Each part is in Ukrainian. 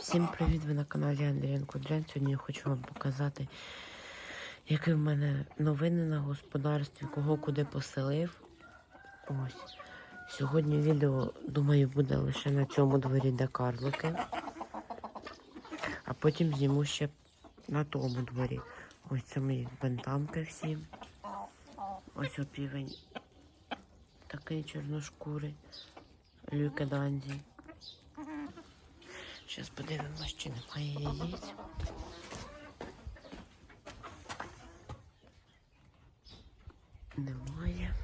Всім привіт! Ви на каналі Андрієнко Дрен. Сьогодні я хочу вам показати, які в мене новини на господарстві, кого куди поселив. Ось. Сьогодні відео, думаю, буде лише на цьому дворі, де карлики. А потім зніму ще на тому дворі. Ось це мої бентамки всі. Ось опівень. Такий чорношкурий. Люке Данзі. Зараз подивимось, чи немає яєць. Немає.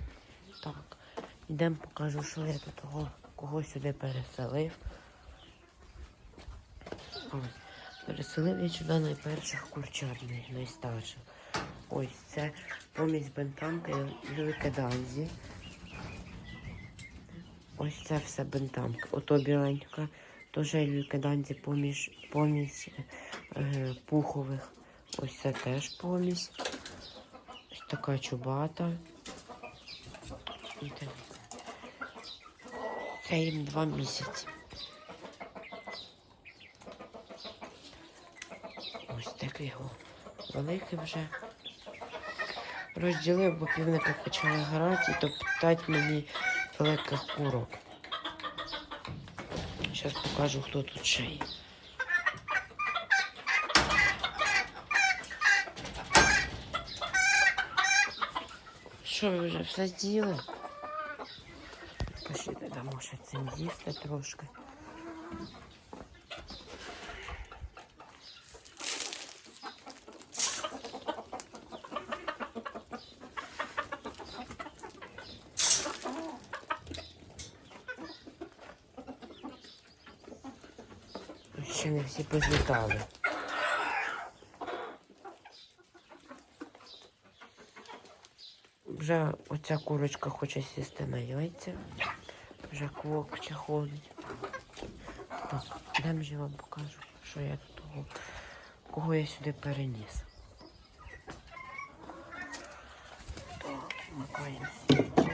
Так. Йдемо покажу, що я тут того, кого сюди переселив. Ось. Переселив я сюди найперших курчат, найстарших. Ось це помість бентамки Люйке Данзі. Ось це все бентамки. Ото біленька. Теж Люйке Данзі поміж, помість е, пухових. Ось це теж помість. Ось така чубата. Це їм два місяці. Ось такий о, великий вже. Розділив, бо півники почали грати і топтать мені великих курок. Зараз покажу, хто тут ще є. Що ви вже все з'їли? Пошліте дамо ще цим з'їсти трошки. Ще не всі позлітали. Вже оця курочка хоче сісти на яйця. Вже квокче ходить. Так, йдемо же вам покажу, що я тут того, кого я сюди переніс. Так, вмикаємо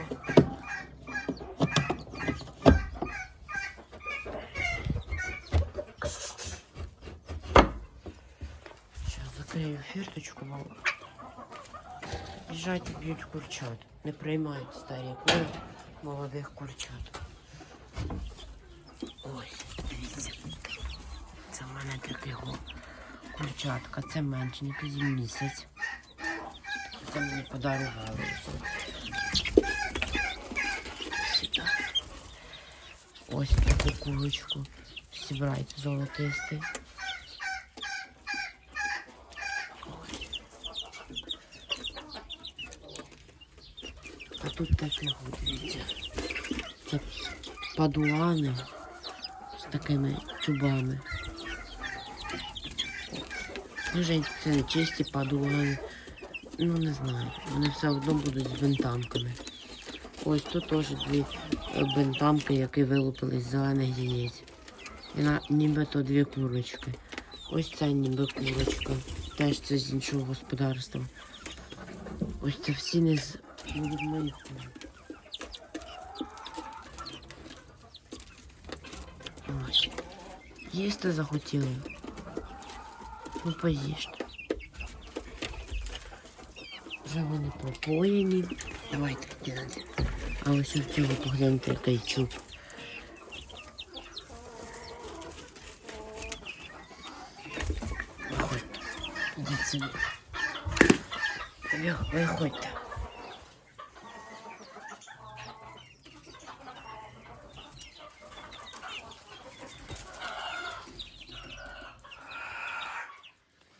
Зараз фірточку, бо Біжать і б'ють курчат. Не приймають старі кури молодих курчат. Ось, дивіться. Це в мене такого курчатка. Це меншенька зі місяць. Це мені подарували. Ось таку курочку. Сібрайте золотистий. Тут таке дивіться. Це падуани з такими чубами. Може, це не чисті падуани. Ну, не знаю. Вони все одно будуть з бентамками. Ось тут теж дві е, бентамки, які вилупились з зелених яєць. І нібито дві курочки. Ось це ніби курочка. Теж це з іншого господарства. Ось це всі не з будуть моїх кур. Ось. Їсти захотіли. Ну поїжте. Вже вони пропоєні. Давайте гляньте. А ось у цього погляньте, який чуб. Виходьте. Ідіть сюди. Ви- Виходьте.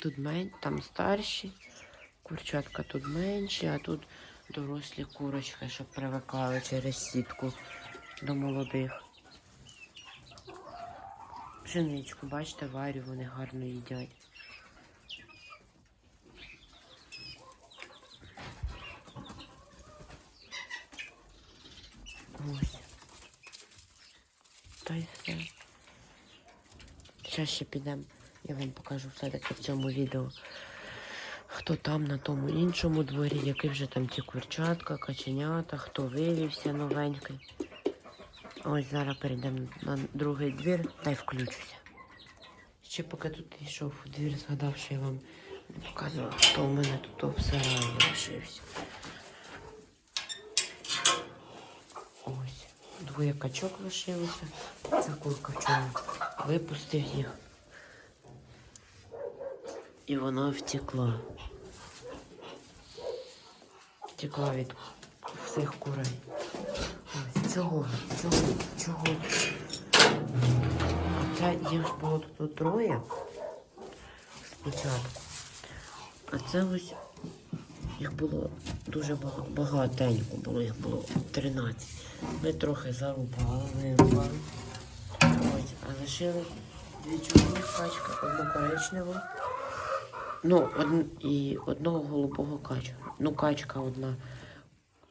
Тут мен, там старші, курчатка тут менші, а тут дорослі курочки, щоб привикали через сітку до молодих. Пшеничку, бачите, варю, вони гарно їдять. Ось. Та й все. Зараз ще підемо. Я вам покажу все-таки в цьому відео, хто там на тому іншому дворі, які вже там ті курчатка, каченята, хто вивівся новенький. Ось зараз перейдемо на другий двір та й включуся. Ще поки тут йшов у двір, згадав, що я вам не показувала, що у мене тут в сараї лишився. Ось. Двоє качок лишилося. Ця курка вчора випустив їх. І вона втекла. Втекла від всіх курей. Ось. Чого? Чого? А це їх було тут троє спочатку. А це ось їх було дуже бага- багатенько було, їх було 13. Ми трохи зарубали, вирубали. Ось, а лишили дві чорних качки, одну коричневу. Ну, од... і одного голубого качка. Ну, качка одна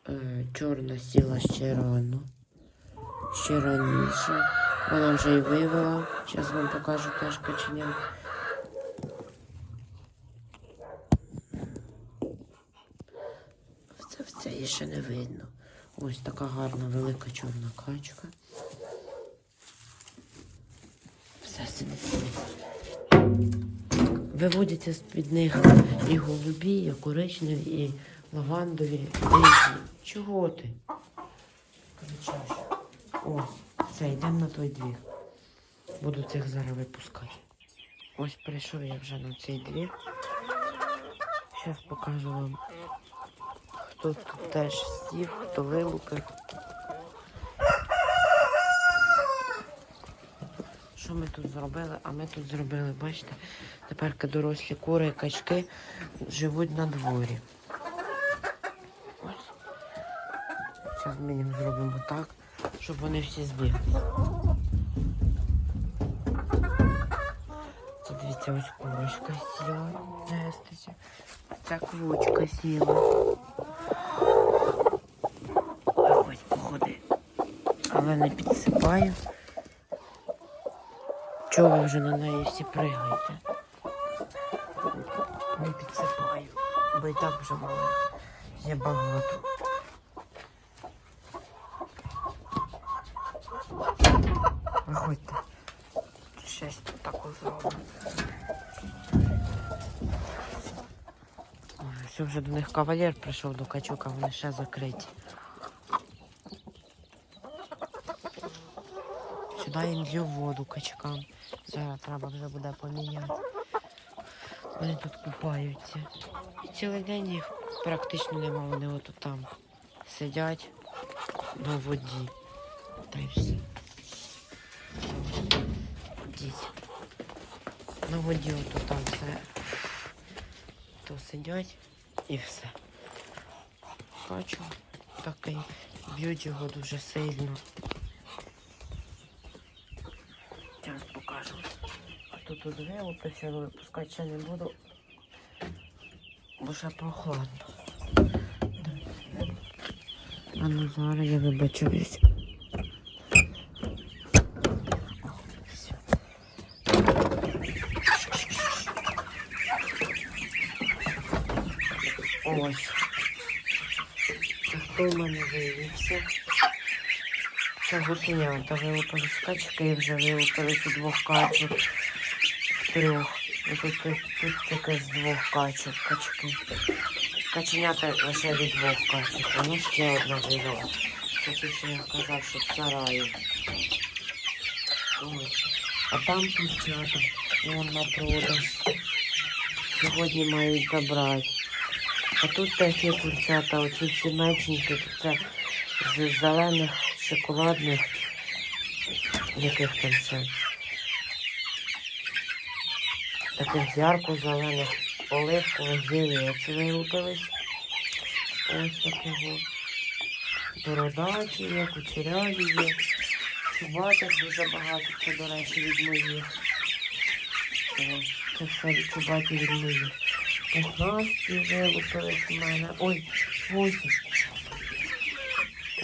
е, чорна сіла ще рано. Ще раніше. Вона вже і вивела. Зараз вам покажу теж каченя. Це, це її ще не видно. Ось така гарна велика чорна качка. Все сидить. Виводяться з-під них і голубі, і коричневі, і лавандові, різні. Чого ти? О, все, йдемо на той двір. Буду цих зараз випускати. Ось прийшов я вже на цей двір. Зараз покажу вам, хто тут теж сів, хто вилупив. Що ми тут зробили? А ми тут зробили, бачите, тепер дорослі кури і качки живуть на дворі. Ось. Зараз ми їм зробимо так, щоб вони всі збігли. Це дивіться, ось курочка сіла нестися. Ця квочка сіла. Але не підсипаю. Чого ви вже на неї всі пригаєте? Не підсипаю, бо і так вже мало. Є багато. Виходьте. Щось тут таке зроблено. Ой, Все вже до них кавалер прийшов до качука, вони ще закриті. Сюди їм лью воду качкам. Зараз треба вже буде поміняти. Вони тут купаються. І цілий день їх практично нема, вони от там сидять на воді. Та й все. Діть. На воді от там все. То сидять і все. Бачу, такий б'ють його дуже сильно. Зараз покажу. Хто тут вилупився, але випускати ще не буду. Бо ще прохладно. А ну зараз я вибачуюсь. Все. Ось. Це хто в мене виявився? Це гусенята вилупились качки, вже вилупились у двох качок, трьох. І тут, тут, тут таке з двох качок, качки. Каченята лише від двох качок, воно ще одна вивела. Це я казав, що в сараї. А там курчата, вон на продаж. Сьогодні мають забрати. А тут такі курчата, оці всі мечники, це з зелених шоколадних, яких там ще. Таких ярко-зелених оливкових гілець вилупились. Ось такого. Бородаті є, кучеряві є. Чубатих дуже багато, це, до речі, від моїх. Це все від чубаті від моїх. Пухнасті вилупились у мене. Ой, ось.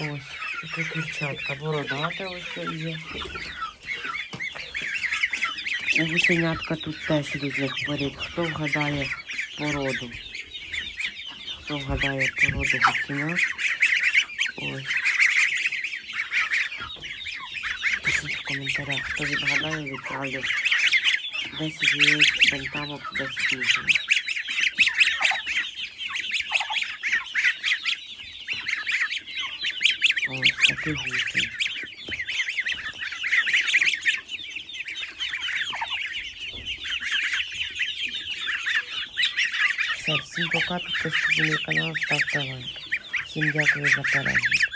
Ось, таке курчатка. Бородата ось є. У гусенятка тут теж різних порід. Хто вгадає породу? Хто вгадає породу гусенят? Ось. Пишіть в коментарях, хто відгадає, відправлю 10 яєць бентамок 10 місяців. Ось такий гусень. Все, всім пока, підписуйтесь на мій канал, ставте лайк. Всім дякую за перегляд.